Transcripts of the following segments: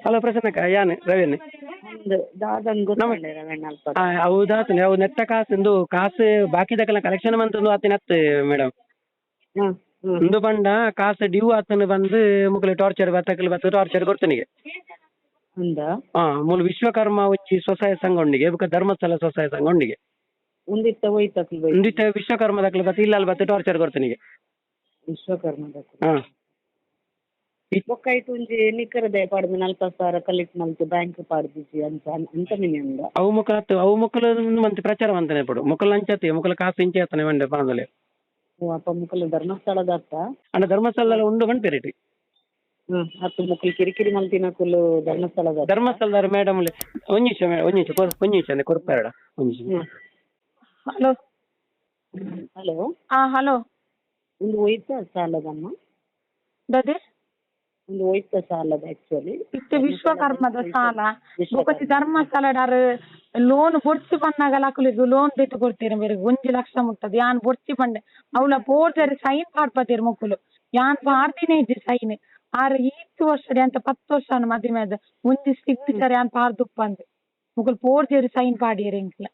Hello ಪ್ರಸನ್ನಕ್ಕ ಯಾನೆ ರವಿಯನ್ನೇ? ಒಂದು ದಾದನ್ ಗೊತ್ತುಂಡೆ ರವಣ್ಣ ಅಲ್ಪ ಆ, ಹೌದಾತು ಅವು ನೆತ್ತ ಕಾಸು ಕಾಸು ಬಾಕಿ ದಕ್ಕಲ ಕಲೆಕ್ಷನ್ ಮಂತಂದು ಆತಿನ ಅತ್ತು ಮೇಡಮ್ ಹ್ಮ್ ಹ್ಮ್ ಒಂದು ಬಂಡ ಕಾಸು ಡ್ಯೂ ಆತನ ಬಂದು ಮುಗಲಿ ಟಾರ್ಚರ್ ಬತ್ತಕಲ್ ಬತ್ತ ಟಾರ್ಚರ್ ಕೊಡ್ತನಿಗೆ ಉಂದ ಹಾ ಮೂಲ ವಿಶ್ವಕರ್ಮ ಉಚ್ಚಿ ಸ್ವಸಾಯ ಸಂಘ ಉಂಡಿಗೆ ಬೊಕ ಧರ್ಮಸ್ಥಳ ಸ್ವಸಾಯ ಸಂಘ ಉಂಡಿಗೆ ಒಂದಿತ್ತ ಹೋಯ್ತಕ್ಲು ಬೈ. ವಿಶ್ವಕರ್ಮ ದಕ್ಕಲ ಬತ್ತ ಇಲ್ಲ ಬತ್ತ ಟಾರ್ಚರ್ ಕೊಡ್ತನಿಗೆ ವಿಶ್ವಕರ್ಮ ಹಾ. ಬೊಕ್ಕಾಯ್ತು ಒಂಜಿ ನಿಕ್ಕರದೆ ಪಾಡ್ದು ನಲ್ಪ ಸಾವಿರ ಕಲೆಕ್ಟ್ ಮಲ್ತು ಬ್ಯಾಂಕ್ ಪಾಡ್ದಿಸಿ ಅಂತ ಅಂತ ಮಿನಿ ಉಂಡ ಅವು ಮುಕ್ಕಲ ಹತ್ತು ಅವು ಮುಕ್ಕಲ ಮಂತ್ ಪ್ರಚಾರ ಮಂತನೆ ಪಡು ಮುಕ್ಕಲ ಅಂಚತಿ ಮುಕ್ಕಲ ಕಾಸು ಇಂಚೆ ಆತನೆ ಮಂಡೆ ಪಾಂದಲೆ ಓ ಅಪ್ಪ ಮುಕ್ಕಲು ಧರ್ಮಸ್ಥಳದ ಅತ್ತ ಅಂಡ ಧರ್ಮಸ್ಥಳ ಉಂಡು ಬಂದ್ ಪೆರಿಟಿ ಹ್ಮ್ ಹತ್ತು ಮುಕ್ಕಲು ಕಿರಿಕಿರಿ ಮಲ್ತಿನಕುಲು ಧರ್ಮಸ್ಥಳದ ಅತ್ತ. ಧರ್ಮಸ್ಥಳದ ಮೇಡಮ್ ಒಂದ್ ನಿಮಿಷ ಮೇಡಮ್ ಒಂದ್ ನಿಮಿಷ ಕೊರ್- ಒಂದ್ ನಿಮಿಷ ಕೊಡ್ಬೇಡ ಒಂದ್ ನಿಮಿಷ ಹ್ಮ್ ಹಲೋ ಹಲೋ ಹಾ ಹಲೋ ಒಂದು ಹೋಯ್ತ ಸಾಲದಮ್ಮ ದದಿ ಒಂದು ಹೋಯ್ತ ಸಾಲದ ಆಕ್ಚುಲಿ ಇತ್ತೆ ವಿಶ್ವಕರ್ಮದ ಸಾಲ ಬೊಕತಿ ಧರ್ಮಸ್ಥಳದಾರ್ ಲೋನ್ ಬೊಡ್ಸಿ ಪನ್ನಾಗ ಲಕ್ಕಲಿಗ್ ಲೋನ್ ದೆತ್ತು ಕೊಡ್ತೀರಿ ಮೇರೆಗ್ ಒಂಜಿ ಲಕ್ಷ ಮುಟ್ಟದು ಯಾನ್ ಬೊಡ್ಸಿ ಪಂಡೆ ಅವಳ ಪೋರ್ಜರಿ ಸೈನ್ ಪಾಡ್ಪತೀರಿ ಮೊಕ್ಕುಲು ಯಾನ್ ಪಾಡ್ದಿನೇ ಇದ್ದಿ ಸೈನ್ ಆರ್ ಈತ್ ವರ್ಷದ ಅಂತ ಪತ್ತು ವರ್ಷ ಮದಿಮೆದ ಒಂಜಿ ಸಿಗ್ನೇಚರ್ ಯಾನ್ ಪಾಡ್ದುಪ್ಪಂದೆ ಮುಕ್ಕುಲು ಪೋರ್ಜರಿ ಸೈನ್ ಪಾಡಿಯರಿ ಇಂಕ್ಲ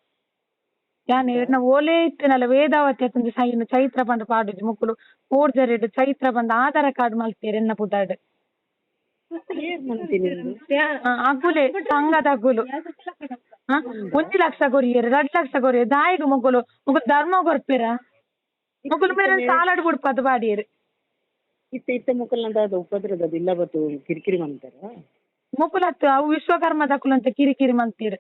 ಯಾನ್ ಎರ್ನ ಓಲೆ ಇತ್ತಿನಲ್ಲ ವೇದಾವತಿ ಅತ್ತೊಂದು ಸೈನ್ ಚೈತ್ರ ಬಂದು ಪಾಡುಜಿ ಮುಕ್ಕುಲು ಪೋರ್ಜರಿ ಚೈತ್ರ ಬಂದು ಆಧಾರ ಕಾರ್ಡ್ ಮಲ್ತೀರಿ ಎನ್ನ ಪುದಾಡ್ ಏನ್ ಮಲ್ತೀನಿ ಆ, ಅಗುಲೆ ಸಂಘದ ಅಗುಲು? ಒಂಜಿ ಲಕ್ಷ ಕೊರಿಯೆರ್ ರಡ್ಡ್ ಲಕ್ಷ ಗೊರಿ ದಾಯೆಗ್ ಮೊಗುಲು ಮೊಗುಲು ಧರ್ಮ ಕೊರ್ಪೆರ ಮೊಗುಲು ಮೇಲೆ ಸಾಲಡ್ ಬಿಡ್ಪದು ಬಾಡಿಯರ್ ಇತ್ತ ಇತ್ತ ಮುಕ್ಕಲ್ನಂತ ಅದು ಉಪದ್ರದ ಇಲ್ಲ ಬತ್ತು ಕಿರಿಕಿರಿ ಮಾಡ್ತಾರ ಮೊಗುಲು ಹತ್ತು ಅವು ವಿಶ್ವಕರ್ಮ ದಕುಲು ಅಂತ ಕಿರಿಕಿರಿ ಮಂತೀರ್.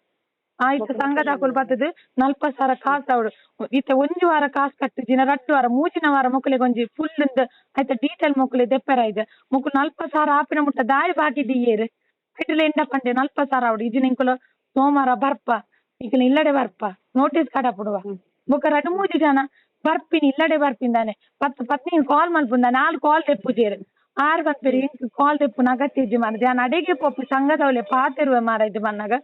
ಆಯ್ತು ಸಂಘದ ಹಾಕುಲು ಬರ್ತದೆ ನಲ್ಪ ಸಾವಿರ ಕಾಸು ಅವಳು. ಇತ್ತ ಒಂಜಿ ವಾರ ಕಾಸು ಕಟ್ಟಿಜಿನ ರಡ್ಡು ವಾರ ಮೂಜಿನ ವಾರ ಮೊಕ್ಕಲಿಗೆ ಒಂಜಿ ಫುಲ್ ಆಯ್ತಾ ಡೀಟೇಲ್ ಮೊಕ್ಕಲಿ ದೆಪ್ಪರ ಇದೆ. ಮೊಕ್ಕಲು ನಲ್ಪ ಸಾವಿರ ಆಪಿನ ಮುಟ್ಟ ದಾರಿ ಬಾಕಿ ದಿಯೇರ್ ಇಟ್ಲ ಎಂಡ ಪಂಡೆ ನಲ್ಪ ಸಾವಿರ ಅವಳು. ಇಜಿನ ಇಂಕುಲು ಸೋಮವಾರ ಬರ್ಪ ಈಗ ಇಲ್ಲಡೆ ಬರ್ಪ ನೋಟಿಸ್ ಕಡ ಪುಡುವ. ಬೊಕ ರಡು ಮೂಜಿ ಜನ ಬರ್ಪಿನಿ ಇಲ್ಲಡೆ ಬರ್ಪಿಂದಾನೆ. ಪತ್ ಪತ್ನಿ ಕಾಲ್ ಮಲ್ಪುಂದ ನಾಲ್ ಕಾಲ್ ತೆಪ್ಪುಜೇರು ಆರ್ ಇಂಕ್ ಕಾಲ್ ತೆಪ್ಪು ನಗತ್ತಿಜ್ಜಿ ಮಾರ ಜನ ಅಡೆಗೆ ಪೊಪ್ಪು ಸಂಘದವಳೆ ಪಾತಿರುವೆ ಮಾರ ಇದು ಬನ್ನಾಗ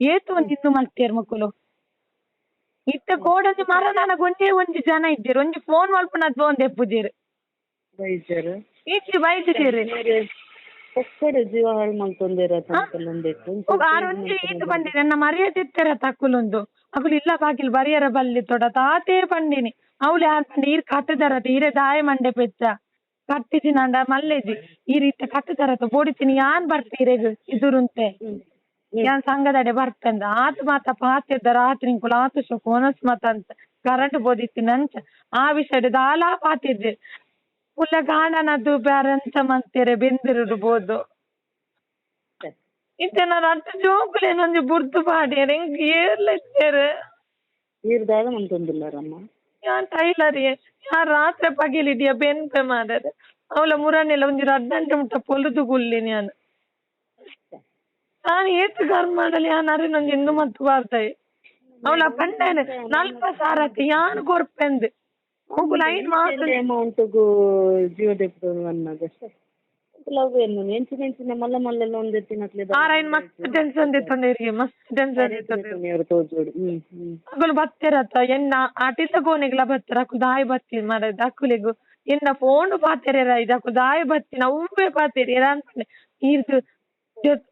ಏತು ಒಂದು ಇಂದು ಮಲ್ತೇರ್ ಮಕ್ಕಳು. ಇತ್ತ ಕೋಡಂಜಿ ಮರ ನನಗೆ ಒಂದೇ ಒಂಜಿ ಜನ ಇದ್ದೀರಿ. ಒಂಜಿ ಫೋನ್ ಮಲ್ಪುನದ್ ಒಂದ್ ಎಪ್ಪುಜೇರು ವೈದ್ಯರು. ಈಚೆ ಬೈದಿದ್ದೀರಿ ಒಕ್ಕಡೆ ಜೀವ ಹಾಳು ಬಂದಿದೆ. ನನ್ನ ಮರ್ಯಾದೆ ಇತ್ತರ ತಕ್ಕುಲೊಂದು. ಅಕುಲು ಇಲ್ಲ ಬಾಗಿಲ್ ಬರಿಯರ ಬಲ್ಲಿ ತೊಡ ತಾತೇ ಬಂದಿನಿ. ಅವಳು ಯಾರ ಪಂಡಿ ಈರ್ ಕಟ್ಟದರತ ಈರೆ ದಾಯ ಮಂಡೆ ಪೆಚ್ಚ. ಕಟ್ಟಿಸಿ ನಂಡ ಮಲ್ಲೆಜಿ. ಈ ರೀತಿ ಕಟ್ಟದರತ ಬೋಡಿತೀನಿ ಯಾನ್ ಬರ್ತೀರೆಗ್ ಇದುರುಂತೆ ಯಾನ್ ಸಂಘದಡೆ ಬರ್ತಂದ ಆತ್ ಮಾತ ಪಾತಿದ್ದ ರಾತ್ರಿ ಇಂಕುಲು ಆತು ಶೋಕು ಒನಸ್ ಮಾತ ಅಂತ ಕರೆಂಟ್ ಬೋದಿತ್ತಿನ ಅಂಚ ಆ ವಿಷಯಡ್ ದಾಲಾ ಪಾತಿದ್ದೆ ಉಲ್ಲ ಗಾಣನದ್ದು ಬ್ಯಾರಂತ ಮಂತೆರೆ ಬೆಂದಿರುಡು ಬೋದು ಇತ್ತೇನ ರಟ್ಟು ಜೋಕುಲೇನೊಂದು ಬುರ್ದು ಪಾಡ್ಯಾರ ಹೆಂಗ್ ಏರ್ಲೆತ್ತೇರು ಈರ್ದಾಗ ಮಂತೊಂದಿಲ್ಲರಮ್ಮ ಯಾನ್ ಟೈಲರ್ ಯಾ ರಾತ್ರಿ ಪಗಿಲಿಡಿಯ ಬೆನ್ಪೆ ಮಾದರೆ ಅವಳ ಮುರನೆಲ್ಲ ಒಂಜಿ ರಡ್ಡಂಟೆ ಮುಟ್ಟ ಪೊಲುದು ಗುಲ್ಲಿ ನಾನು ನಾನು ಏತು ಗರ್ ಮಾಡಲಿ ಯಾನ್ ಅರಿನೊಂದು ಇಂದು ಮತ್ತು ಬಾರ್ತಾಯಿ ಅವಳ ಪಂಡೇನೆ ನಲ್ಪ ಸಾರಕ್ಕೆ ಯಾನ್ ಕೊರ್ಪೆಂದು ಮುಗುಲು ಐನ್ ಮಾತು ಅಮೌಂಟ್ಗೂ ಜಿಯೋ ದೆಪ್ಪು ಅನ್ನೋದು ಲವ್ ಏನು ಎಂಚಿನ ಮಲ್ಲ ಮಲ್ಲ ಮಲ್ಲೆಲ್ಲ ಒಂದೇ ತಿನ್ನಕ್ಲೆ ಆರೈನ್ ಮಸ್ತ್ ಟೆನ್ಷನ್ ದಿತ್ತೊಂದಿರಿಗೆ ಮಸ್ತ್ ಟೆನ್ಷನ್ ಅವರು ತೋಜೋಡು ಹ್ಮ್ ಹ್ಮ್. ಅಕುಲು ಬತ್ತೆರತ್ತ ಎನ್ನ ಆಟಿಸ ಗೋನೆಗ್ಲ ಬತ್ತರ ರಕು ದಾಯಿ ಬತ್ತಿ ಮರ ಅಕುಲಿಗು ಎನ್ನ ಫೋನ್ ಪಾತೆರೆರ ಇದು ಅಕು ದಾಯಿ ಬತ್ತಿ ಉಂಬೆ ಪಾತೆರಿ ಅಂತ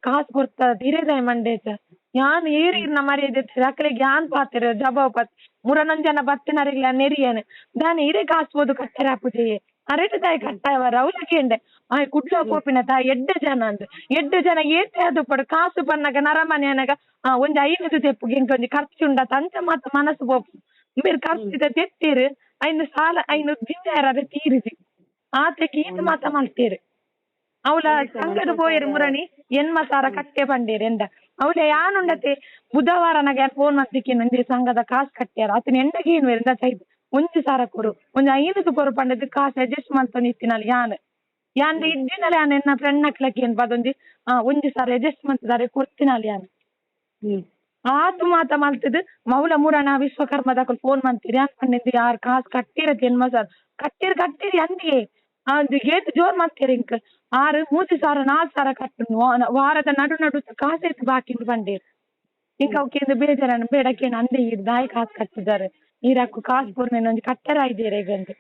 ಕಾಸು ಕೊಡ್ತಾರ ಧೀರೆ ದಾಯಿ ಮಂಡೇತ ಯಾನ್ ಏರಿ ಇರ್ನ ಮರ್ಯಾದೆ ಅಕಲಿಗೆ ಯಾನ್ ಪಾತೆರೆ? ಜಬಾವ್ ಪಾತ್ ಮುರನೊಂದ್ ಜನ ಬತ್ತಿನರಿಗ್ಲ ನೆರಿಯನ್. ದಾನಿ ಇರೆ ಕಾಸು ಬೋದು ಕಟ್ಟೆರ ಹಾಪುಜೆಯೇ ಅರೆಟ್ ದಾಯಿ ಕಟ್ಟಾಯವರ ಎಂಡೆ. ಆಯ್, ಕುಡ್ಲ ಕೋಪಿನ ತಾಯಿ, ಎಡ್ಡೆ ಜನ ಅಂದ್. ಎಡ್ಡೆ ಜನ ಏತೆ ಅದು ಪಡು. ಕಾಸು ಬನ್ನಗ ನರಮನೆ ಆ ಒಂಜಿ ಐನೂರು ತೆಪ್ಪು ಇಂಕ ಒಂಜಿ ಖರ್ಚು ಉಂಡ ಮಾತ ಮನಸ್ಸು ಪೋಪು ಬೇರೆ ಖರ್ಚಿದ ತೆತ್ತೀರು. ಐನು ಸಾಲ ಐನು ಜಿಂಜಾರ ತೀರಿಸಿ. ಆತೆಗೆ ಇದು ಮಾತ ಮಲ್ತೇರು ಅವಳ ಸಂಘದ പോയൊരു ಮುರಣಿ ಎನ್ಮ ಸಾರ ಕಟ್ಟೆ ಬಂಡೇರು ಎಂದ. ಅವಳ ಯಾನುಂಡತೆ ಬುಧವಾರ ನಗ ಫೋನ್ ಮಾಡ್ತಿಕ್ಕೆ ನಂದಿ ಸಂಘದ ಕಾಸು ಕಟ್ಟ್ಯಾರ. ಆತನ ಎಂಡಗೆ ಏನು ಎಂದ ಸೈದ್ ಒಂಜಿ ಸಾರ ಕೊಡು. ಒಂಜಿ ಐನೂರು ಕೊರು ಪಂಡದ ಕಾಸು ಅಡ್ಜಸ್ಟ್ ಮಾಡ್ತಾನೆ ಇತ್ತಿನಲ್ಲಿ ಯಾನ್. ಯಾನ್ ಇದ್ದಿನಲ್ಲಿ ಯಾನ್ ಎನ್ನ ಫ್ರೆಂಡ್ ನಕ್ಲಕ್ಕೆ ಏನ್ ಬದೊಂದಿ. ಆ ಒಂಜಿ ಸಾರ ಅಡ್ಜಸ್ಟ್ ಮಾಡ್ತಿದ್ದಾರೆ ಕೊಡ್ತಿನಲ್ಲಿ ಯಾನ್. ಹ್ಮ್. ಆತು ಮಾತ ಮಲ್ತದ್ ಮೌಲ ಮೂರನ ವಿಶ್ವಕರ್ಮ ದಾಖಲ್ ಫೋನ್ ಮಾಡ್ತೀರಿ ಯಾನ್ ಪಂಡಿದ್ದು ಯಾರ್ ಕಾಸ್ ಕಟ್ಟಿರ ಎನ್ಮ ಸಾರ್ ಕಟ್ಟಿರ್ ಕಟ್ಟಿರಿ ಅಂದಿಗೆ. ಅದು ಏತ್ ಜೋರ್ ಮಾಡ್ತೀರಿ ಇಂಕ್ ಆರು ಮೂತಿ ಸಾರು ನಾಲ್ ಸಾರ ಕಟ್ಟು ವಾರದ ನಡು ನಡು ಕಾಸೈತ್ ಬಾಕಿ ಬಂಡೀರ್ ಇಂಕ ಅವಕ್ಕೆ ಬೇಜಾರನ ಬೇಡಕ್ಕೆ ಅಂದೆ ಈ ದಾಯಿ ಕಾಸು ಕಟ್ಟಿದ್ದಾರೆ. ನೀರಾಕು ಕಾಸು ಪೂರ್ಣ ಒಂಜಿ ಕಟ್ಟರ ಇದ್ದೀರಿ ಈಗ ಅಂತ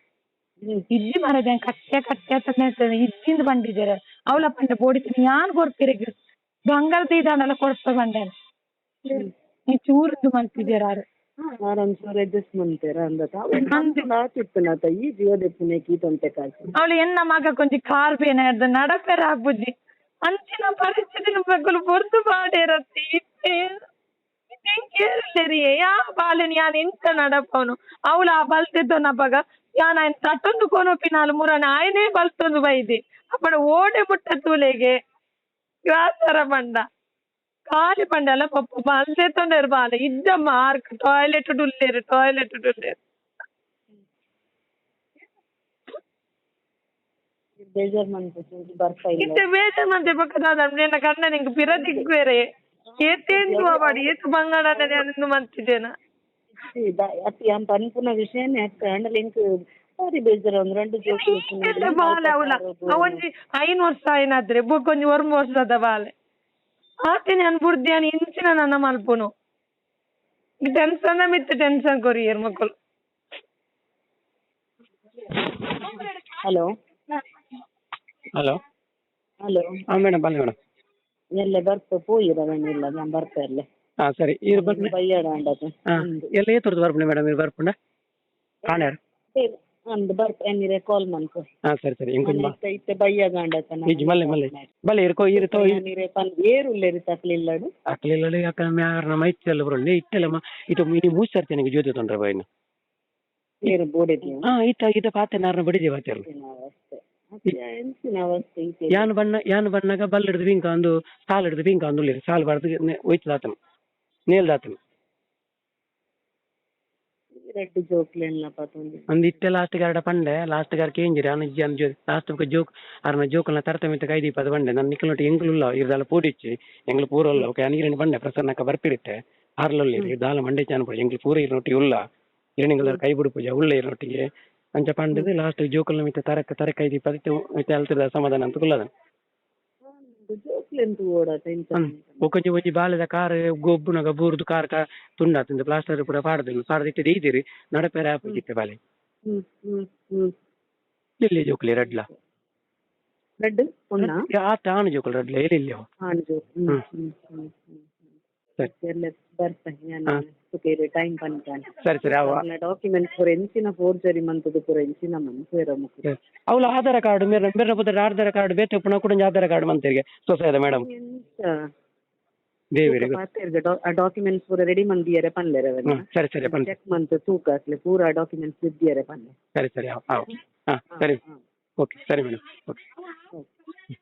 ಇದ್ದಿ ಮರದ ಕಟ್ಟೆ ಕಟ್ಟೆ ಅಂತ ಇಜ್ಜಿಂದ ಬಂದಿದ್ದಾರೆ. ಅವಳ ಪಂಡ ಬೋಡಿತೀನಿ ಯಾನ್ ಕೊಡ್ತೀರ ಬಂಗಾರದ ಇದಾನೆಲ್ಲ ಕೊಡ್ತಾ ಬಂದೆ ನೀ ಚೂರ್ದು ಮಂತಿದ್ದೀರಾರು ಅವಳು ಎನ್ನ ಮಗ ಕೊಂಚ ಕಾರ್ ಬೇನ ಹಿಡ್ದು ನಡಪೆರ ಆಗ್ಬುಜ್ಜಿ ಅಂಚಿನ ಪರಿಸ್ಥಿತಿನ ಬಗ್ಗಲು ಬೊರ್ದು ಬಾಡಿರತ್ತೆ ಇತ್ತೆ ಕೇರಳರಿಯೇ ಯಾ ಬಾಲನ್ ಯಾನ್ ಎಂತ ನಡಪವನು ಅವಳು ಆ ಬಲ್ತಿದ್ದೋನ ಬಗ ಯಾನ್ ಆಯ್ನ ತಟ್ಟೊಂದು ಕೊನೋಪಿನಾಲು ಮುರನ ಆಯ್ನೇ ಬಲ್ತೊಂದು ಬೈದಿ ಅಪ್ಪಣ ಓಡೆ ಮುಟ್ಟ ತೂಲೆಗೆ ವ್ಯಾಸರ ಬಂದ ಕಾಲಿ ಪಂಡೆಲ್ಲ ಪಪ್ಪ ಬಲ್ದೆ ತೊಂದರೆ ಬಾಲೆ ಇದ್ದ ಮಾರ್ಕ್ ಟಾಯ್ಲೆಟ್ ಡುಲ್ಲೇರು ಟಾಯ್ಲೆಟ್ ಡುಲ್ಲೇರು ಬೇಜಾರ್ ಮಾಡ್ಕೊತೀನಿ ಬರ್ತಾ ಇಲ್ಲ ಇತ್ತೆ ಬೇಜಾರ್ ಮಂದಿ ಪಕ್ಕದಾದ ನನ್ನ ಕಣ್ಣ ನಿಂಗೆ ಪಿರದಿಗ್ ಬೇರೆ ಏತೇಂದು ಮಾಡಿ ಏತು ಬಂಗಾಡ ನಾನು ಮಂತಿದ್ದೇನ ಇದ ಅತಿ ಅಂತ ಅನ್ಪುನ ವಿಷಯನೇ ಅಕ್ಕ ಅಂಡಲ್ ಇಂಕ್ ಸಾರಿ ಬೇಜಾರು ಒಂದ್ ಎರಡು ಜೋಕ್ ಇತ್ತೆ ಬಾಲೆ ಅವಳ ಅವೊಂಜಿ ಐನ್ ವರ್ಷ ಏನಾದ್ರೆ ಬೊಕ್ಕೊಂಜಿ ಒರ್ಮ ವರ್ಷದ ಬಾಲೆ ಆತೆ ನಾನು ಬುಡ್ದ್ಯಾನ ಇಂಚಿನ ನನ್ನ ಮಲ್ಪುನು ಟೆನ್ಷನ್ ಮಿತ್ತ ಟೆನ್ಷನ್ ಕೊರಿಯರ್ ಮಕ್ಕಳು ಹಲೋ ಹಲೋ ಹಲೋ ಹಾಂ ಮೇಡಮ್ ಬನ್ನಿ ಮೇಡಮ್ ಎಲ್ಲ ಬರ್ತ ಪೋಯಿರವನಿಲ್ಲ ನಾನು ಬರ್ತಾ ಇರ್ಲೆ ಹಾಂ ಸರಿ ಇದು ಬರ್ತೀನಿ ಬಯ್ಯಾಡ ಅಂಡದು ಹಾಂ ಎಲ್ಲ ಏತರದ್ದು ಬರ್ಪುಂಡೆ ಮೇಡಮ್ ಇದು ಬರ್ಪುಂಡ ಕಾಣ್ಯಾರ ಅಂದ್ ಬರ್ತ ಎನ್ನಿರೆ ಕಾಲ್ ಮನ್ಕೊ ಹಾ ಸರಿ ಸರಿ. ಇಂಕೊಂದು ಬಾ. ಇತ್ತೆ ಬಯ್ಯ ಗಾಂಡ ತನ. ನಿಜ ಮಲ್ಲೆ ಮಲ್ಲೆ. ಬಲ್ಲೆ ಇರ್ಕೋ ಇರ್ತೋ ನೀರೆ ಪನ್ ಏರುಲ್ಲೇರಿ ತಕ್ಲಿಲ್ಲಡು ಅಕ್ಲೆಲ್ಲ ಯಾಕ ನಮ ನಮ್ಮ ಇತ್ತೆಲ್ಲ ಬರೋಲ್ಲ ಇಟ್ಟೆಲ್ಲ ಮ ಇದು ನೀನು ಮೂಸ್ತಾರ್ತೀನಿ ನನಗೆ ಜೋತೆ ತೊಂದ್ರೆ ಬಾಯಿನ? ಏರು ಬೋಡಿದ್ಯು? ಹಾ ಇತ್ತ ಇದ ಪಾತೆ ನಾರ್ನ ಬಡಿದೆ ಈಚೆ ಯಾನ್ ಬಣ್ಣ ಯಾನ್ ಬಣ್ಣಗ ಬಲ್ ಹಿಡಿದು ಬಿಂಕ ಅಂದು ಸಾಲ್ ಹಿಡಿದು ಬಿಂಕ ಅಂದು ಸಾಲ್ ಬಡ್ದು ಒಯ್ತದ ದಾತನು ನೇಲ್ದ ಆತನ ರೆಡ್ ಜೋಕ್ಲೆಲ್ಲ ಪತ್ತೊಂದು ಒಂದು ಇಟ್ಟೆ ಲಾಸ್ಟ್ ಗಾರ್ಡ ಪಂಡೆ ಲಾಸ್ಟ್ ಗಾರ್ ಕೇಂಜಿರಿ ಅನ್ನ ಜಿ ಅನ್ನ ಲಾಸ್ಟ್ ಬುಕ್ಕ ಜೋಕ್ ಅರ್ನ ಜೋಕಲ್ನ ತರತ ಮಿತ್ತ ಕೈದಿ ಪದ ಬಂಡೆ ನನ್ನ ನಿಕ್ಕಲೊಟ್ಟು ಎಂಗ್ಲುಲ್ಲ ಇರ್ದಲ್ಲ ಪೂಡಿಚ್ಚಿ ಎಂಗ್ಲು ಪೂರ ಉಲ್ಲ ಓಕೆ ಅನಿಗಿರಣ ಬಂಡೆ ಪ್ರಸನ್ನಕ್ಕ ಬರ್ಪಿರಿತ್ತೆ ಆರ್ಲೊಲ್ಲಿ ದಾಲ ಮಂಡೆ ಚಾನ್ಪುಡ ಎಂಗ್ಲು ಪೂರ ಇರ್ನೊಟ್ಟಿ ಉಲ್ಲ ಇರಣಿಗಳ ಕೈ ಬಿಡು ಪೂಜೆ ಉಳ್ಳ ಇರ್ನೊಟ್ಟಿಗೆ ಅಂಚ ಪಂಡದು ಲಾಸ್ಟ್ ಜೋಕಲ್ನ ಮಿತ್ತ ತರಕ ತರ ಕೈದಿ ಪದಿತ್ತು ಮಿತ್ತ ಅಲ್ತಿದ ಸಮಾಧಾನ ಅಂತ ಕುಲ್ಲದ ಜೋಕ್ಲೆಂತು ಓಡಾಟ ಇಂತ ಒಕೊಂಜಿ ಒಂಜಿ ಬಾಲೆದ ಕಾರ್ ಗೊಬ್ಬುನಗ ಬೂರ್ದು ಕಾರ್ ಕಾ ತುಂಡಾತಿಂದ ಪ್ಲಾಸ್ಟರ್ ಪೂರ ಪಾಡ್ದಿಲ್ಲ ಪಾಡ್ದಿಟ್ಟು ದೀದಿರಿ ನಡಪೆರ ಆಪುಜಿತ್ತೆ ಬಾಲೆ. ಇಲ್ಲಿ ಜೋಕುಲಿ ರೆಡ್ಲ? ರೆಡ್ ಆತ ಆನು ಜೋಕುಲು ರೆಡ್ಲ ಎಲ್ಲಿ ಅವ ಹಾನ್ ಜೋಕ್ ಹ್ಮ್ ಹ್ಮ್. ಹ್ಮ್ ಹ್ಮ್ ಹ್ಮ್ ಸರಿ. ಎಲ್ಲ ಬರ್ತಾನೆ ಹಾ. ನಾನು ಸುಕೇರಿ ಟೈಮ್ ಪನ್ಕಾನೆ ಸರಿ ಸರಿ ಅವ ಡಾಕ್ಯುಮೆಂಟ್ಸ್ ಪೂರ ಎಂಚಿನ ಫೋರ್ಜರಿ ಮಂತದು ಪೂರ ಎಂಚಿನ ಮನ್ಸೇರ ಮುಖ ಅವಳ ಆಧಾರ ಕಾರ್ಡ್ ಮೇರ ಮೇರ ಪುತ್ರ ಆಧಾರ ಕಾರ್ಡ್ ಬೇತೆ ಪುಣ ಕೂಡ ಆಧಾರ ಕಾರ್ಡ್ ಮಂತಿರ್ಗೆ ಸೊಸೈದ ಮೇಡಮ್ ಎಂತ ದೇವಿರಿ ಡಾಕ್ಯುಮೆಂಟ್ಸ್ ಪೂರ ರೆಡಿ ಮಂದಿಯರೆ ಪನ್ಲೆರೆ ಹ್ಮ್ ಸರಿ ಸರಿ ಬನ್ನಿ ಚೆಕ್ ಮಂತ್ ತೂಕ ಅಸ್ಲೆ ಪೂರ ಡಾಕ್ಯುಮೆಂಟ್ಸ್ ಇದ್ದಿಯರೆ ಪನ್ಲೆ ಸರಿ ಸರಿ ಅವ ಅವ ಹಾಂ ಸರಿ ಓಕೆ ಸರಿ ಮೇಡಮ್ ಓಕೆ ಓಕೆ